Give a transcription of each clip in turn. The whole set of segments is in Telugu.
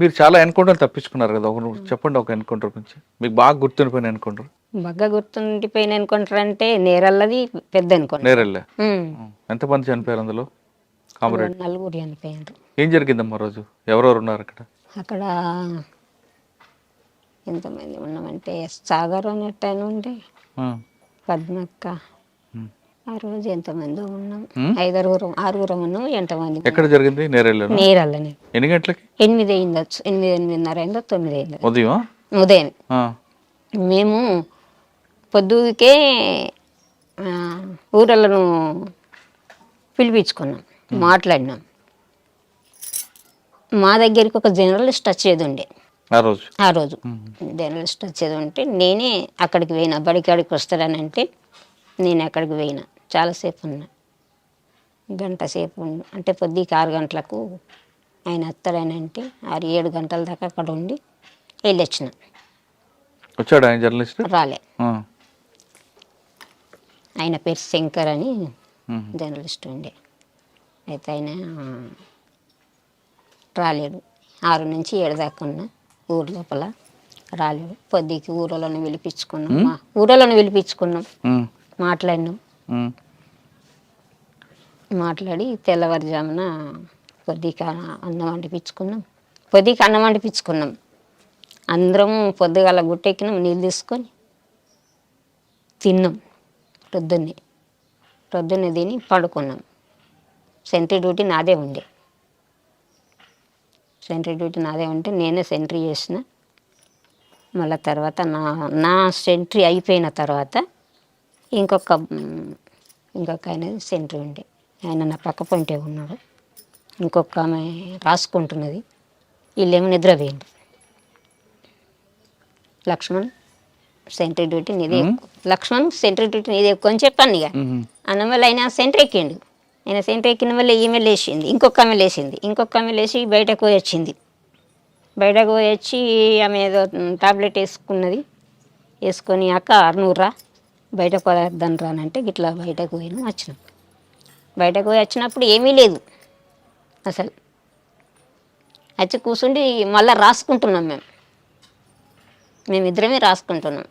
మీరు చాలా ఎన్కౌంటర్ తప్పించుకున్నారు కదా ఒక చెప్పండి ఒక ఎన్కౌంటర్ గురించి. మీకు బాగా గుర్తుండిపోయిన ఎన్కౌంటర్. బాగా గుర్తుండిపోయిన అనుకుంటారు అంటే నేరల్లది పెద్ద అనుకుంటారు నేరెళ్ళే. ఎంతమంది చనిపోయారు అందులో? కామరేడ్. నలుగురు చనిపోయారు. ఏం జరిగిందమ్మా రోజు? ఎవరెవరు ఉన్నారు అక్కడ? అక్కడ ఎంతమంది ఉన్నామంటే సాగర్ ఆ. పద్మక్క. ఆ రోజు ఎంతమంది ఉన్నాం. ఐదారుగురం ఆరుగురం ఉన్నాం ఎంతమంది ఎక్కడ జరిగింది నేరెళ్ళను. నేరల్లనే ఎన్ని గంటలకి? ఎనిమిది అయిందచ్చు ఎనిమిది ఎనిమిదిన్నర అయిందో తొమ్మిది అయిందో? ఉదయం. ఉదయం. మేము పొద్దుకే ఊరలను పిలిపించుకున్నాం మాట్లాడినాం. మా దగ్గరికి ఒక జర్నలిస్ట్ వచ్చేది ఉండే ఆ రోజు? ఆ రోజు. జర్నలిస్ట్ వచ్చేది ఉంటే నేనే అక్కడికి పోయినా బడికాడికి వస్తాడని అంటే నేను అక్కడికి పోయినా. చాలాసేపు ఉన్నా. గంట సేపు అంటే పొద్దుకి ఆరు గంటలకు ఆయన వస్తాడని అంటే ఆరు ఏడు గంటల దాకా అక్కడ ఉండి వెళ్ళొచ్చిన. వచ్చాడు ఆయన జర్నలిస్ట్? రాలే. ఆయన పేరు శంకర్ అని. జర్నలిస్ట్ ఉండే. అయితే ఆయన రాలేడు. ఆరు నుంచి ఏడు దాకా ఉన్నా. ఊరు లోపల రాలేడు. పొద్దుకి ఊరలను పిలిపించుకున్నాం. ఊరలను పిలిపించుకున్నాం. మాట్లాడినాం. మాట్లాడి తెల్లవారుజామున పొద్దుకి అన్నం వండిపించుకున్నాం. పొద్దుకి అన్నం వండిపించుకున్నాం. అందరం పొద్దుగాల గుట్టెక్కినాం నీళ్ళు తీసుకొని తిన్నాం. ప్రొద్దున్నే ప్రొద్దున్నే తిని పడుకున్నాం. సెంట్రీ డ్యూటీ నాదే ఉండే. సెంట్రీ డ్యూటీ నాదే ఉంటే నేనే సెంట్రీ చేసిన. మళ్ళీ తర్వాత నా నా సెంట్రీ అయిపోయిన తర్వాత ఇంకొక ఇంకొక ఆయన సెంట్రీ ఉండే. ఆయన నా పక్క పొంటే ఉన్నాడు. ఇంకొక ఆమె రాసుకుంటున్నది. వీళ్ళేమో నిద్రపోయింది లక్ష్మణ్ సెంట్రీ డ్యూటీ నీదే ఎక్కువ. లక్ష్మణ్ సెంట్రీ డ్యూటీ నీదే ఎక్కువ అని చెప్పాను ఇక. ఉమ్. అన్న వల్ల ఆయన సెంటర్ ఎక్కిండు. ఆయన సెంటర్ ఎక్కిన వల్ల ఈమె లేచింది. ఇంకొక ఆమె లేచింది. ఇంకొక ఆమె లేచి బయటకు పోయి వచ్చింది. బయటకు పోయి వచ్చి ఆమె ఏదో టాబ్లెట్ వేసుకున్నది. వేసుకొని అక్క అర్నూరా బయటకు పోదాం రానంటే ఇట్లా బయటకు పోయినా వచ్చినాం. బయటకు పోయి వచ్చినప్పుడు ఏమీ లేదు అసలు. వచ్చి కూర్చుండి మళ్ళీ రాసుకుంటున్నాం మేము. మేమిద్దరమే రాసుకుంటున్నాం.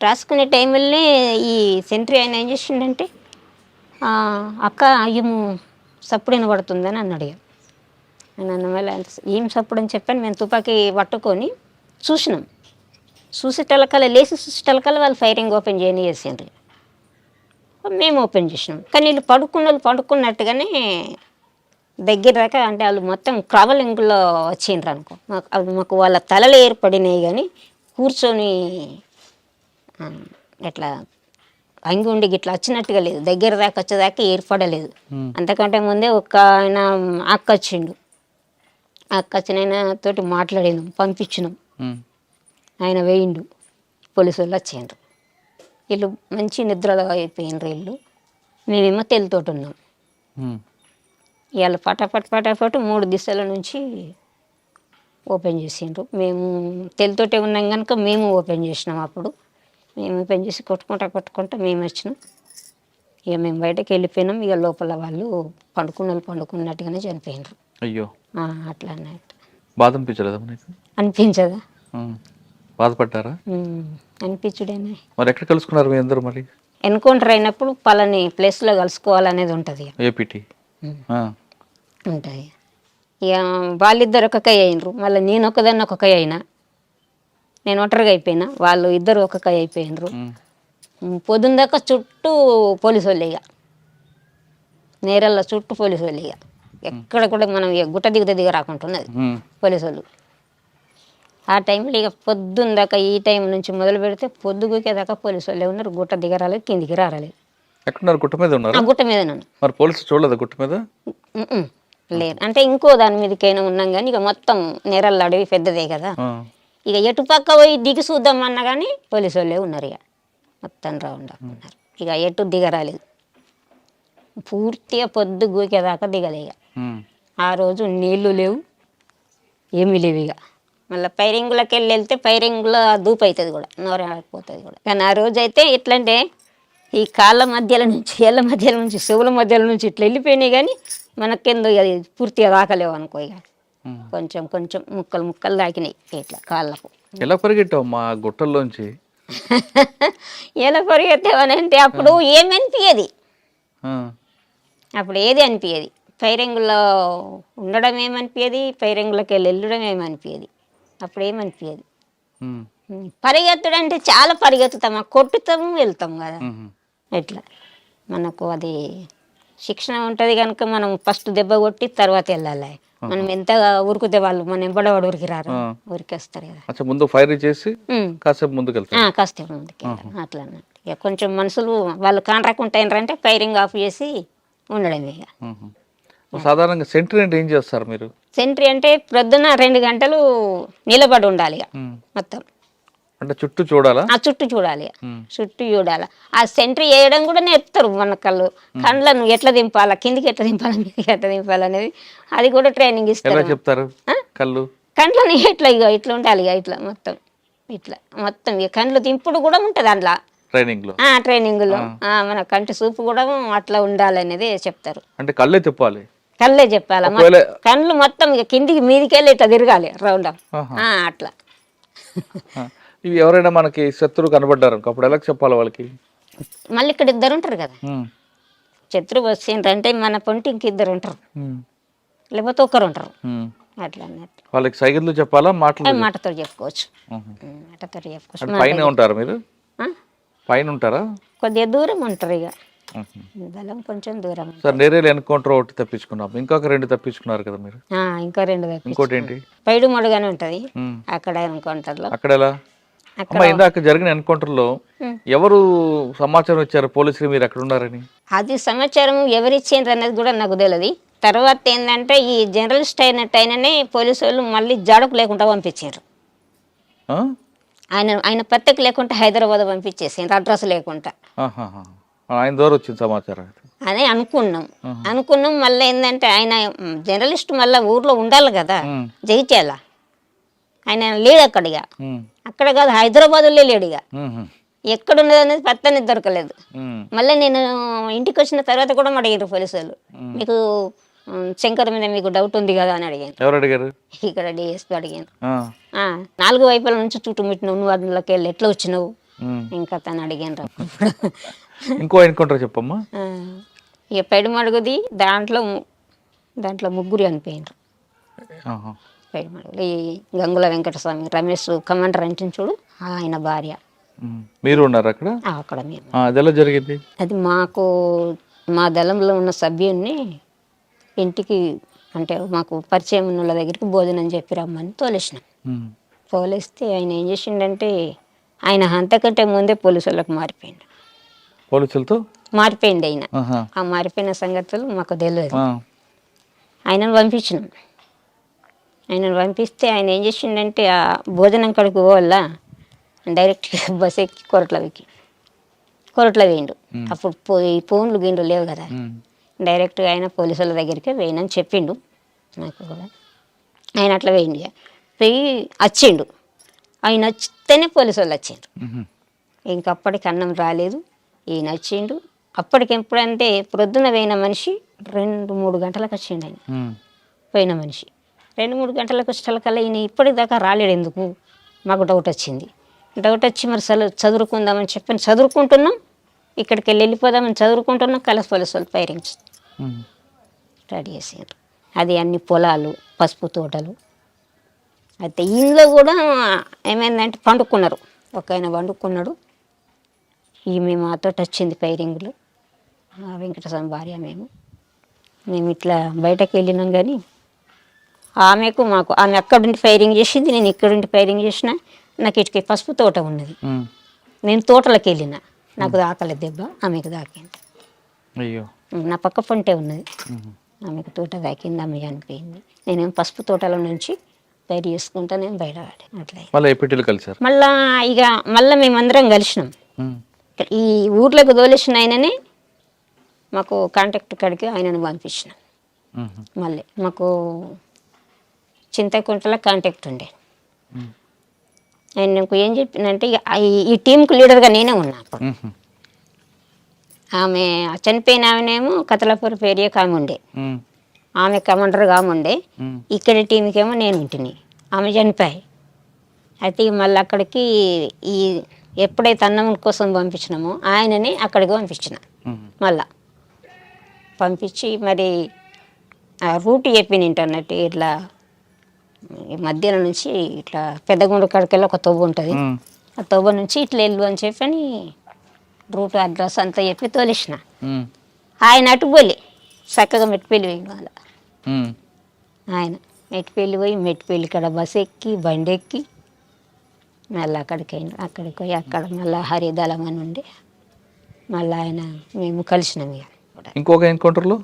రాసుకునే టైంలోనే ఈ సెంట్రీ ఆయన ఏం చేసిండంటే "ఆ, అక్క అయ్యము సప్పుడు వినబడుతుందని అన్నాడు ఇక. నేను అన్న మళ్ళీ ఏం సప్పుడు అని చెప్పాను మేము తుపాకీ పట్టుకొని చూసినాం. చూసేటలకల్లా లేచి చూసేటలకల్లా వాళ్ళు ఫైరింగ్ ఓపెన్ చేయని చేసిండ్రు. మేము ఓపెన్ చేసినాం. కానీ వీళ్ళు పడుకున్న వాళ్ళు పడుకున్నట్టుగానే దగ్గర దాకా అంటే వాళ్ళు మొత్తం క్రవలింగ్లో వచ్చిండ్రు అనుకో. మాకు మాకు వాళ్ళ తలలు ఏర్పడినాయి కానీ కూర్చొని ఎట్లా అంగి ఉండి గిట్లా వచ్చినట్టుగా లేదు. దగ్గర దాకా వచ్చేదాకా ఏర్పడలేదు. అంతకంటే ముందే ఒక ఆయన అక్క వచ్చిండు. అక్క వచ్చిన తోటి మాట్లాడినాం పంపించినాం. ఆయన వేయిండు పోలీసు వాళ్ళు వచ్చిండ్రు. వీళ్ళు మంచి నిద్రలో అయిపోయినరు వీళ్ళు. మేమేమో తెలతోటి ఉన్నాం. ఇవాళ పటాపట్ పటాపట్ మూడు దిశల నుంచి ఓపెన్ చేసిండ్రు. మేము తెలతోటే ఉన్నాం కనుక మేము ఓపెన్ చేసినాం అప్పుడు. మేము ఓపెన్ చేసి కొట్టుకుంటా కొట్టుకుంటా మేము వచ్చినాం. ఇక మేము బయటకు వెళ్ళిపోయినాం. ఇక లోపల వాళ్ళు పండుకున్న వాళ్ళు పండుకున్నట్టుగానే చనిపోయినారు అయ్యో. అట్లా అన్నట్టు. బాధ అనిపించలేదా అనిపించదా. బాధపడ్డారా? అనిపించుడేనే. మరి ఎక్కడ కలుసుకున్నారు మీ అందరూ మరి? ఎన్కౌంటర్ అయినప్పుడు పలాని ప్లేస్లో కలుసుకోవాలనేది ఉంటుంది. ఏపీటీ. ఉంటాయి. ఇక వాళ్ళిద్దరు ఒక కై అయినరు. మళ్ళీ నేను ఒకదాన్ని ఒక కై అయినా. నేను ఒంటరిగా అయిపోయినా. వాళ్ళు ఇద్దరు ఒక కై అయిపోయినరు. పొద్దున్న దాకా చుట్టూ పోలీసు వాళ్ళు ఇక నేరల్లో చుట్టూ పోలీసు వాళ్ళు ఇక ఎక్కడ కూడా మనం గుట్ట దిగుత దిగ రాకుంటున్నది. పోలీసు వాళ్ళు ఆ టైంలో ఇక పొద్దున్న దాకా ఈ టైం నుంచి మొదలు పెడితే పొద్దుగుకే దాకా పోలీసు వాళ్ళే ఉన్నారు. గుట్ట దిగరాలేదు కిందికి రారాలేదు. ఎక్కడున్నారు? గుట్ట మీద ఆ ఉన్నారా గుట్ట మీద మరి పోలీసు చూడలేదా గుట్ట మీద? ఉమ్మ్. లేరు. అంటే ఇంకో దాని మీదకైనా ఉన్నాం కానీ ఇక మొత్తం నేరల్ల అడవి పెద్దదే కదా. ఆ. ఇక ఎటు పక్క పోయి దిగి చూద్దాం అన్నా కానీ పోలీసు వాళ్ళే ఉన్నారు ఇక. మొత్తం రౌండ్ అప్ ఉన్నారు. ఇక ఎటు దిగరాలేదు పూర్తిగా పొద్దు గూకేదాకా దిగలే ఇక. ఉమ్. ఆ రోజు నీళ్ళు లేవు ఏమీ లేవు ఇక. మళ్ళీ పైరింగులకి వెళ్ళి వెళ్తే పైరింగులో దూపు అవుతుంది కూడా నోరాడిపోతుంది కూడా. కానీ ఆ రోజు అయితే ఎట్లంటే ఈ కాళ్ళ మధ్యలో నుంచి ఏళ్ళ మధ్యలో నుంచి చెవుల మధ్యలో నుంచి ఇట్లా వెళ్ళిపోయినాయి కానీ మనకెందుకు అది పూర్తిగా రాకలేవు అనుకో ఇక. కొంచెం కొంచెం ముక్కలు ముక్కలు తాకినాయి ఇట్లా కాళ్ళకు. ఎలా పరిగెట్టావు మా గుట్టల్లోంచి? ఎలా పరిగెత్తేవనంటే అప్పుడు ఏమనిపించేది ఆ, అప్పుడు ఏది అనిపించేది పైరంగులో ఉండడం ఏమనిపించేది పైరంగులోకి వెళ్ళి వెళ్ళడం ఏమనిపించేది అప్పుడు ఏమనిపించేది పరిగెత్తడం అంటే చాలా పరిగెత్తుతాం. కొట్టుతాము వెళ్తాం కదా. ఎట్లా? మనకు అది శిక్షణ ఉంటుంది కనుక మనం ఫస్ట్ దెబ్బ కొట్టి తర్వాత వెళ్ళాలి. మనం ఎంత ఉరికితే వాళ్ళు మన ఎంబడవాడు ఉరికి రారు ఆ. ఉరికేస్తారు కదా. ముందు ఫైర్ చేసి ఉమ్. కాసేపు ముందుకు అట్లా ఇక కొంచెం మనుషులు వాళ్ళు కాంట్రాక్ట్ ఉంటాయంటే ఫైరింగ్ ఆఫ్ చేసి ఉండడమే ఇక. సాధారణంగా సెంట్రీ అంటే ఏం చేస్తారు మీరు? సెంట్రీ అంటే ప్రొద్దున రెండు గంటలు నిలబడి ఉండాలి. మొత్తం. అంటే చుట్టూ చూడాలా? ఆ చుట్టూ చూడాలి. చుట్టూ చూడాలి. ఆ సెంట్రీ వేయడం కూడా నేర్పుతారు మన కళ్ళు. కండ్లను ఎట్లా దింపాలా కిందికి ఎట్లా దింపాలా మీదకి ఎట్లా దింపాలా అనేది అది కూడా ట్రైనింగ్ ఇస్తారు చెప్తారు? కళ్ళు? కండ్లని ఇట్లా ఇక ఇట్లా ఉండాలి ఇక ఇట్లా మొత్తం. ఇట్లా మొత్తం ఇక కండ్లు దింపుడు కూడా ఉంటుంది అందులో. ట్రైనింగ్లో ట్రైనింగ్లో. మన కంటి చూపు కూడా అట్లా ఉండాలి అనేది చెప్తారు. అంటే కళ్ళే తిప్పాలి? కళ్ళే చెప్పాలి కళ్ళు మొత్తం ఇక కిందికి మీదికి వెళ్ళి ఇట్లా తిరగాలి రౌండ్. అట్లా. ఇవి ఎవరైనా మనకి శత్రువు కనబడ్డారు అప్పుడు ఎలా చెప్పాలి వాళ్ళకి మళ్ళీ ఇక్కడ ఇద్దరు ఉంటారు కదా. శత్రువు వచ్చిండ్రు అంటే మన పొంటి ఇంక ఇద్దరు ఉంటారు. లేకపోతే ఒకరు ఉంటారు. అట్లా వాళ్ళకి సైకిళ్ళు చెప్పాలా మాటలు మాటతో చెప్పుకోవచ్చు మాటతో చెప్పుకోవచ్చు పైన ఉంటారు మీరు? పైన ఉంటారా కొద్దిగా దూరం ఉంటారు ఇక. బలం కొంచెం దూరం. సార్ నేరేలు ఎన్కౌంటర్ ఒకటి తప్పించుకున్నాం. ఇంకొక రెండు తప్పించుకున్నారు కదా మీరు? ఆ, ఇంకో రెండు ఇంకోటి ఏంటి పైడు మడుగానే ఉంటుంది. అక్కడ అక్కడ ఎలా? అక్కడ అమ్మ ఇందాక జరిగిన ఎన్కౌంటర్లో. ఎవరు సమాచారం ఇచ్చారు? పోలీసులు మీరు అక్కడ ఉన్నారని? అది సమాచారం ఎవరిచ్చిండ్రు అనేది కూడా నాకు తెలియదు తర్వాత ఏంటంటే ఈ జర్నలిస్ట్ అయినట్టు ఆయననే పోలీసు వాళ్ళు మళ్ళీ జాడకు లేకుండా పంపించారు? ఆయన ఆయన పత్రిక లేకుండా హైదరాబాద్ పంపించేసిండ్రు అడ్రస్ లేకుండా. ఆయన ద్వారా వచ్చింది సమాచారం అని అనుకున్నాం. అనుకున్నాం మళ్ళీ ఏంటంటే ఆయన జర్నలిస్ట్ మళ్ళీ ఊర్లో ఉండాలి కదా. జగిత్యాల. ఆయన లేడు అక్కడిగా ఉమ్. అక్కడ కాదు హైదరాబాద్లో లేడు ఇక. ఉహు. ఎక్కడున్నది అనేది పత్తని దొరకలేదు. మళ్ళీ నేను ఇంటికి వచ్చిన తర్వాత కూడా అడిగారు పోలీసు వాళ్ళు మీకు శంకర్ మీద మీకు డౌట్ ఉంది కదా అని అడిగాను ఎవరు అడిగారు? ఇక్కడ డిఎస్పీ అడిగాను నాలుగు వైపుల నుంచి చుట్టుముట్టినావు నువ్వు అందులోకి వెళ్ళి ఎట్లా వచ్చినావు. ఇంకా తను అడిగాను ఇంకో ఎన్కౌంటర్ చెప్పమ్మా. ఇక పెడు మడుగుది దాంట్లో దాంట్లో ముగ్గురు చనిపోయినారు ఆహా. పెడు మడుగులు ఈ గంగుల వెంకటస్వామి రమేష్ కమాండర్ అంటే చూడు ఆయన భార్య. మీరు ఉన్నారు అక్కడ? అక్కడ మేము జరిగింది? అది మాకు మా దళంలో ఉన్న సభ్యుడిని ఇంటికి అంటే మాకు పరిచయం ఉన్న వాళ్ళ దగ్గరికి భోజనం చెప్పి రమ్మని తోలేసినాం. తోలేస్తే ఆయన ఏం చేసిండంటే ఆయన అంతకంటే ముందే పోలీసు వాళ్ళకి మారిపోయిండు. పోలీసులతో? మారిపోయింది ఆయన. ఆ మారిపోయిన సంగతులు మాకు తెలియదు. ఆయనను పంపించినాం. ఆయనను పంపిస్తే ఆయన ఏం చేసిండంటే ఆ భోజనం కడుకు పోవాల? డైరెక్ట్గా బస్ ఎక్కి కొరట్ల ఎక్కి కొరట్ల వేయండు అప్పుడు పోయి ఫోన్లు గిండ్లు లేవు కదా. డైరెక్ట్గా ఆయన పోలీసుల దగ్గరికి వేయనని చెప్పిండు. నాకు కూడా. ఆయన అట్లా వేయండి. పోయి వచ్చిండు ఆయన వచ్చితేనే పోలీసు వాళ్ళు వచ్చిండ్రు. ఇంకప్పటికి అన్నం రాలేదు. ఈయన వచ్చిండు అప్పటికి ఎప్పుడంటే ప్రొద్దున పోయిన మనిషి రెండు మూడు గంటలకు వచ్చిండు ఆయన. పోయిన మనిషి. రెండు మూడు గంటలకు వచ్చేటకల్లా ఈయన ఇప్పటిదాకా రాలేడు ఎందుకు? మాకు డౌట్ వచ్చింది. డౌట్ వచ్చి మరి చదువు చదువుకుందామని చెప్పి చదువుకుంటున్నాం. ఇక్కడికి వెళ్ళి వెళ్ళిపోదామని చదువుకుంటున్నాం. కలసి పోలీసు వాళ్ళు ఫైరింగ్ ఉమ్. రెడీ చేసారు అది అన్ని పొలాలు పసుపు తోటలు. అయితే ఇంట్లో కూడా ఏమైందంటే పండుకున్నారు. ఒక ఆయన పండుకున్నాడు. ఈమె మాతో వచ్చింది ఫైరింగ్లో ఆ వెంకటస్వామి భార్య మేము. మేము ఇట్లా బయటకు వెళ్ళినాం కానీ ఆమెకు మాకు ఆమె అక్కడుండి ఫైరింగ్ చేసింది నేను ఇక్కడుండి ఫైరింగ్ చేసిన నాకు ఇటుకి పసుపు తోట ఉన్నది. నేను తోటలోకి వెళ్ళిన. నాకు దాకలేదు దెబ్బ ఆమెకు దాకింది. అయ్యో. నా పక్క పొంటే ఉన్నది. ఆమెకు తోట తాకింది ఆమె చనిపోయింది నేనేం పసుపు తోటలో నుంచి బయట చేసుకుంటా నేను బయట అట్లా మళ్ళీ కలిసారు? మళ్ళా ఇక మళ్ళీ మేమందరం కలిసినాం. ఈ ఊర్లోకి తోలేసిన ఆయననే మాకు కాంటాక్ట్ కాడికి ఆయనను పంపించినాం. మళ్ళీ మాకు చింతకుంటలో కాంటాక్ట్ ఉండే. ఆయన నాకు ఏం చెప్పిందంటే ఈ- టీంకు లీడర్గా నేనే ఉన్నా అప్పుడు. ఆమె చనిపోయిన ఆమెనేమో కతలపూర్ పేరియకు ఆమె ఉండే. ఆమె కమాండర్ కాముండే ఉమ్, ఇక్కడి టీంకేమో నేను ఉంటిని ఆమె చనిపోయి అయితే మళ్ళీ అక్కడికి ఈ ఎప్పుడైతే అన్నం కోసం పంపించినామో ఆయనని అక్కడికి పంపించిన. మళ్ళా. పంపించి మరి ఆ రూట్ చెప్పిన ఇంటర్నెట్ ఇట్లా మధ్యలో నుంచి ఇట్లా పెద్దగుండు కడకెళ్ళి ఒక తవ్వు ఉంటుంది. ఆ తవ్వ నుంచి ఇట్లా వెళ్ళు అని చెప్పి అని రూట్ అడ్రస్ అంతా చెప్పి తోలేసిన. ఆయన అటు పోలే. చక్కగా మెట్టిపల్లి పోయి మళ్ళా. ఆయన మెట్టిపల్లి పోయి మెట్టిపల్లి కాడ బస్ ఎక్కి బండి ఎక్కి మళ్ళీ అక్కడికి అక్కడికి పోయి అక్కడ మళ్ళీ హరిదళం అని ఉండి మళ్ళీ ఆయన మేము కలిసినాం ఇక. ఇంకొక ఎన్కౌంటర్లో?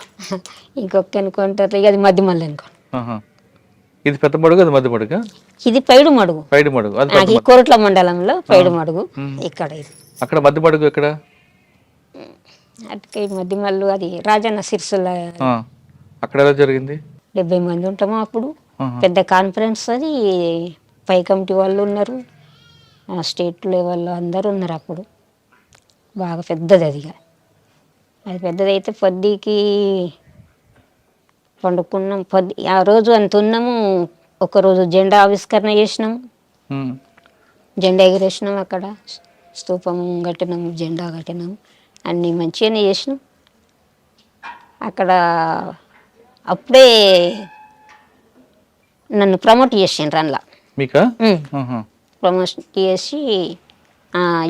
ఇంకొక అనుకుంటారు ఇక అది మధ్య మళ్ళీ ఆహా. ఇది పెద్ద మడుగు అది మధ్య మడుగా? ఇది పైడు మడుగు. పైడి మడుగు అది కోరట్ల మండలంలో పైడు మడుగు ఇక్కడ ఇది. అక్కడ మధ్య మడుగు ఎక్కడ? అటుకే మధ్య మళ్ళు అది రాజన్న సిరిసిల్ల అక్కడ ఎలా జరిగింది? డెబ్బై మంది ఉంటాము అప్పుడు. పెద్ద కాన్ఫరెన్స్ అది పై కమిటీ వాళ్ళు ఉన్నారు. ఆ స్టేట్ లెవెల్లో అందరూ ఉన్నారు అప్పుడు. బాగా పెద్దది అది. అది పెద్దదైతే పొద్దుకి పండుకున్నాం. పొద్దు ఆ రోజు అంత ఉన్నాము. ఒకరోజు జెండా ఆవిష్కరణ చేసినాం. జెండా ఎగిరేసినాం అక్కడ. స్తూపం కట్టినాం జెండా కట్టినాం. అన్నీ మంచిగానే చేసినాం. అక్కడ అప్పుడే నన్ను ప్రమోట్ చేసిండ్రు అందులో. మీకా. ప్రమోట్ చేసి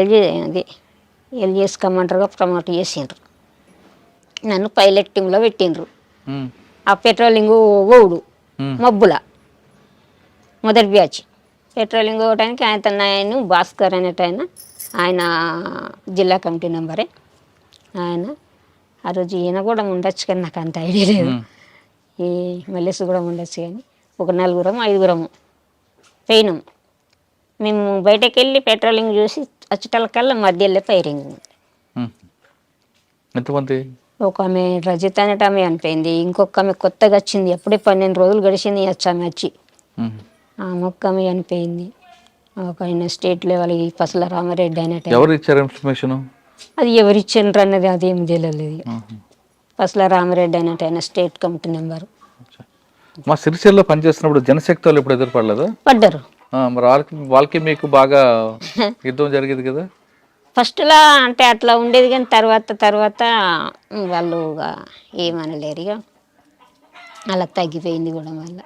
ఎల్జీ అది. ఎల్జిఎస్ కమాండర్గా ప్రమోట్ చేసిండ్రు. నన్ను పైలట్ టీంలో పెట్టిండ్రు. ఆ పెట్రోలింగ్ ఉమ్, మబ్బుల మొదటి బ్యాచ్. పెట్రోలింగ్ ఓవడానికి ఆయన ఆయన భాస్కర్ అనేట ఆయన జిల్లా కమిటీ నెంబరే. ఆయన ఆ రోజు ఈయన కూడా ఉండొచ్చు కానీ నాకు అంత ఐడియా లేదు. ఈ మల్లేసు కూడా ఉండొచ్చు కానీ ఒక నలుగురం ఐదుగురము. పోయినాం. మేము బయటకు వెళ్ళి పెట్రోలింగ్ చూసి వచ్చేటలకల్లా మధ్యలో ఫైరింగ్. ఎంతమంది? ఒక ఆమె రజిత అనేట ఆమె అనిపోయింది ఇంకొక ఆమె కొత్తగా వచ్చింది. అప్పుడే పన్నెండు రోజులు గడిచింది వచ్చి ఆమె వచ్చి. ఆ మొక్క ఆమె అనిపోయింది ఒక ఆయన స్టేట్ లెవెల్ ఈ పసల రామారెడ్డి అనేట ఎవరు ఇచ్చారు ఇన్ఫర్మేషన్? అది ఎవరు ఇచ్చిండ్రు అన్నది అదేం తెలియలేదు పసల రామారెడ్డి అనేట ఆయన స్టేట్ కమిటీ నెంబర్ మా సిరిసిల్లో పనిచేస్తున్నప్పుడు జనశక్తి వాళ్ళు ఇప్పుడు ఎదురుపడలేదా? పడ్డారు. మరి వాళ్ళకి వాళ్ళకి మీకు బాగా యుద్ధం జరిగేది కదా? ఫస్ట్లో అంటే అట్లా ఉండేది కానీ తర్వాత తర్వాత వాళ్ళు ఏమనలేరు ఇక. అలా తగ్గిపోయింది కూడా మళ్ళీ.